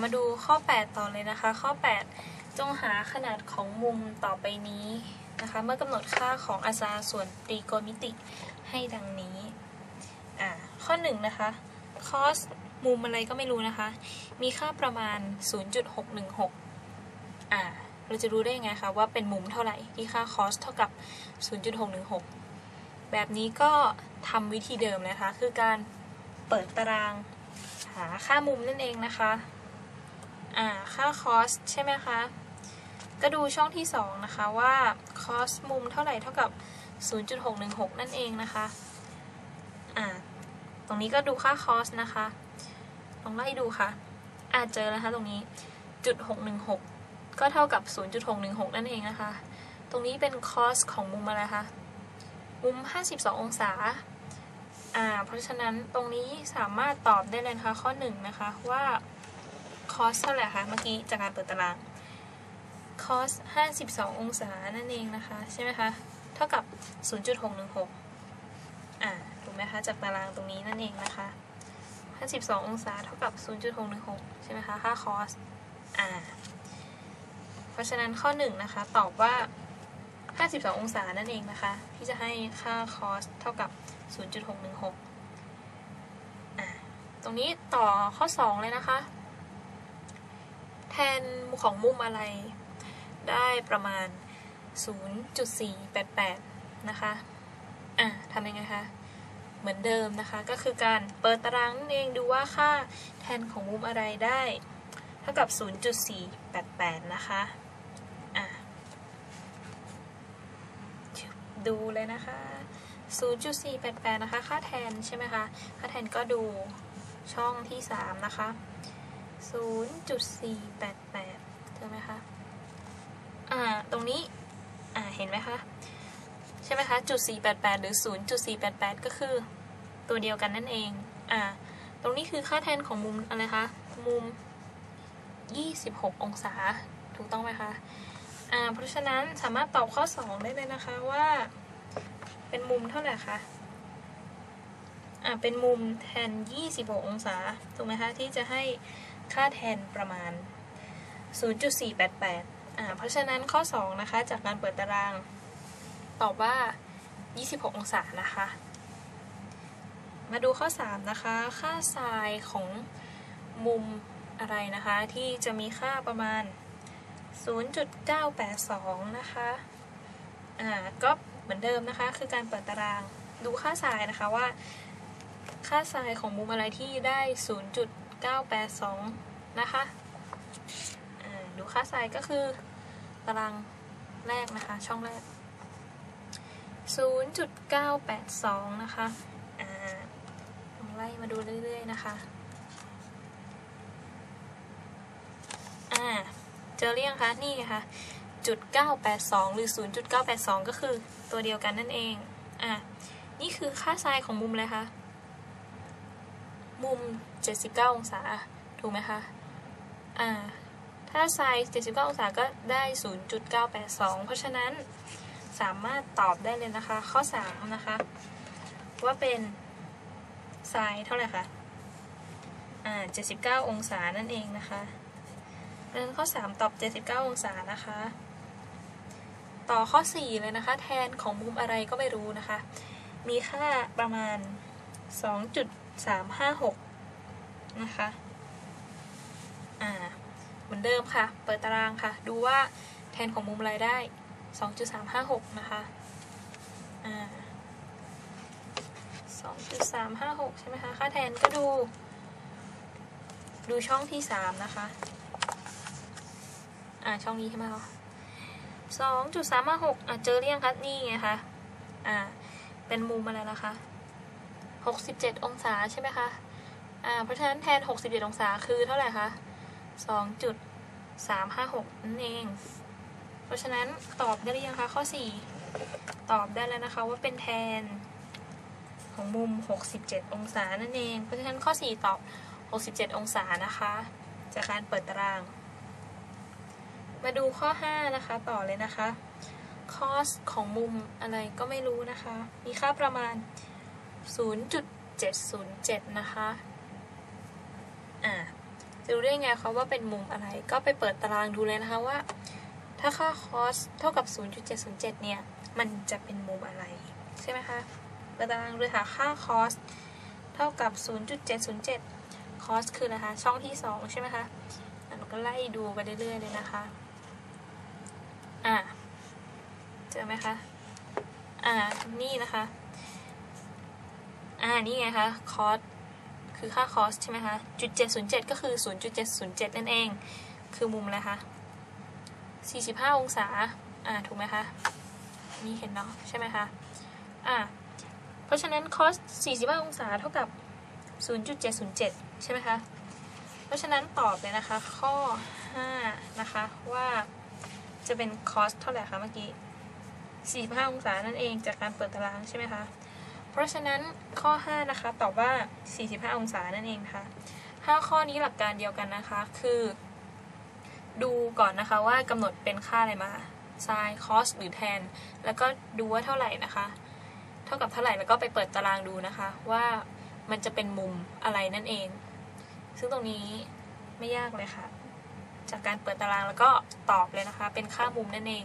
มาดูข้อ 8 ต่อเลยนะคะ ข้อ 8 จงหาขนาดของมุมต่อไปนี้นะคะ เมื่อกำหนดค่าของอัตราส่วนตรีโกณมิติให้ดังนี้ อ่า ข้อ 1 นะคะ cos มุมอะไรก็ไม่รู้นะคะ มีค่าประมาณ 0.616 อ่า เราจะรู้ได้ยังไงคะว่าเป็นมุมเท่าไหร่ที่ค่า cos เท่ากับ 0.616 แบบนี้ก็ทำวิธีเดิมนะคะ คือการเปิดตารางหาค่ามุมนั่นเองนะคะ อ่าค่า cos ใช่ไหมคะ ก็ดูช่องที่ 2 นะคะว่า cos มุมเท่าไหร่เท่ากับ 0.616 นั่นเองนะคะอ่าตรงนี้ก็ดูค่า cos นะคะ ลองไล่ดูค่ะอาจเจอนะคะตรงนี้จุด616 ก็เท่ากับ 0.616 นั่นเองนะคะ ตรงนี้เป็น cos ของมุมอะไรคะ มุม 52 องศาอ่าเพราะฉะนั้นตรงนี้สามารถตอบได้เลยนะคะข้อหนึ่งนะคะว่า cos เท่าไหร่คะเมื่อกี้จากการเปิดตาราง cos 52 องศานั่นเองนะคะ ใช่ไหมคะ เท่ากับ 0.616 อ่า ถูกไหมคะ จากตารางตรงนี้นั่นเองนะคะ 52 องศาเท่ากับ 0.616 ใช่ไหมคะค่า cos อ่า เพราะฉะนั้นข้อหนึ่งนะคะ ตอบว่า 52 องศานั่นเองนะคะที่จะให้ค่า cos เท่ากับ 0.616 อ่า ตรงนี้ต่อข้อ 2 เลยนะคะ แทนของมุมอะไร ได้ประมาณ 0.488 นะคะ อะทำยังไงคะเหมือนเดิมนะคะ ก็คือการเปิดตารางนั่นเองดูว่าค่าแทนของมุมอะไรได้ เท่ากับ 0.488 นะคะอะดูเลยนะคะ 0.488 นะคะ ค่าแทนใช่ไหมคะ ค่าแทนก็ดูช่องที่ 3 นะคะ 0.488ใช่ไหมคะ อ่า ตรงนี้ อ่า เห็นไหมคะ ใช่ไหมคะจุด488 หรือ 0.488 ก็คือ ตัวเดียวกันนั่นเอง อ่า ตรงนี้คือค่าแทนของมุมอะไรคะ มุม 26 องศา ถูกต้องไหมคะ อ่า เพราะฉะนั้นสามารถตอบข้อ 2 ได้เลยนะคะว่า เป็นมุมเท่าไหร่คะอ่าเป็นมุมแทน 26 องศา ถูกไหมคะ ที่จะให้ ค่าแทนประมาณ 0.488อ่าเพราะฉะนั้นข้อ 2 นะคะ จากการเปิดตาราง ตอบว่า 26 องศานะคะ มาดูข้อ 3 นะคะ ค่าไซน์ของมุมอะไรนะคะ ที่จะมีค่าประมาณ 0.982 นะคะอ่าก็เหมือนเดิมนะคะ คือการเปิดตารางดูค่าไซน์นะคะว่า ค่าไซน์ของมุมอะไรที่ได้ 0. 9.82 นะคะดูค่าไซก็คือตารางแรกนะคะ ช่องแรก 0.982 นะคะลองไล่มาดูเรื่อยๆนะคะอ่าเจอเรียงคะนี่ไงคะจุด982 หรือ 0.982 ก็คือตัวเดียวกันนั่นเองอ่านี่คือค่าไซน์ของมุมเลยคะ มุม 79 องศา ถูกไหมคะ อ่า ถ้าไซน์79 องศาก็ได้ 0.982 เพราะฉะนั้นสามารถตอบได้เลยนะคะ ข้อ 3 นะคะ ว่าเป็นไซน์เท่าไหร่คะ อ่า 79 องศานั่นเองนะคะดังนั้นข้อ 3 ตอบ 79 องศานะคะ ต่อข้อ 4 เลยนะคะ แทนของมุมอะไรก็ไม่รู้นะคะ มีค่าประมาณ 2.356นะคะอ่าเหมือนเดิมค่ะ เปิดตารางค่ะ ดูว่าแทนของมุมอะไรได้2.356นะคะอ่า2.356ใช่ไหมคะ ค่าแทนก็ดู ดูช่องที่3นะคะ อ่าช่องนี้ใช่ไหมคะ2.356อะเจอเรียงคะนี่ไงคะ อ่า เป็นมุมอะไรนะคะ 67 องศาใช่ไหมคะ อ่า เพราะฉะนั้นแทน 67 องศาคือเท่าไหร่คะ2.356นั่นเอง เพราะฉะนั้นตอบได้หรือยังคะข้อ 4 ตอบได้แล้วนะคะว่าเป็นแทนของมุม 67 องศานั่นเอง เพราะฉะนั้นข้อ 4 ตอบ 67 องศานะคะ จากการเปิดตาราง มาดูข้อ 5 นะคะ ต่อเลยนะคะ cos ของมุมอะไรก็ไม่รู้นะคะ มีค่าประมาณ 0.707 นะคะ อ่าจะรู้ได้ไงคะว่าเป็นมุมอะไร ก็ไปเปิดตารางดูเลยนะคะว่า ถ้าค่าคอสเท่ากับ 0.707 เนี่ย มันจะเป็นมุมอะไร ใช่ไหมคะเปิดตารางดูค่ะค่าคอสเท่ากับ 0.707 คอสคือนะคะ ช่องที่ 2 ใช่ไหมคะเราก็ไล่ดูไปเรื่อยๆเลยนะคะ อะเจอไหมคะ อ่า นี่นะคะ อ่านี่ไงคะคอสคือค่าคอสใช่ไหมคะจุดเจ็ดศูนย์เจ็ดก็คือศูนย์จุดเจ็ดศูนย์เจ็ดนั่นเอง คือมุมอะไรคะสี่สิบห้าองศาอ่าถูกไหมคะนี่เห็นเนาะใช่ไหมคะอ่าเพราะฉะนั้นคอสสี่สิบห้าองศาเท่ากับศูนย์จุดเจ็ดศูนย์เจ็ดใช่ไหมคะเพราะฉะนั้นตอบเลยนะคะข้อห้านะคะว่าจะเป็นคอสเท่าไหร่คะเมื่อกี้45 องศานั่นเองจากการเปิดตารางใช่ไหมคะ เพราะฉะนั้นข้อ 5 นะคะ ตอบว่า 45 องศานั่นเองค่ะ 5 ข้อนี้หลักการเดียวกันนะคะ คือ ดูก่อนนะคะว่ากำหนดเป็นค่าอะไรมา sin cos หรือ tan แล้วก็ดูว่าเท่าไหร่นะคะ เท่ากับเท่าไหร่แล้วก็ไปเปิดตารางดูนะคะ ว่ามันจะเป็นมุมอะไรนั่นเอง ซึ่งตรงนี้ไม่ยากเลยค่ะ จากการเปิดตารางแล้วก็ตอบเลยนะคะ เป็นค่ามุมนั่นเอง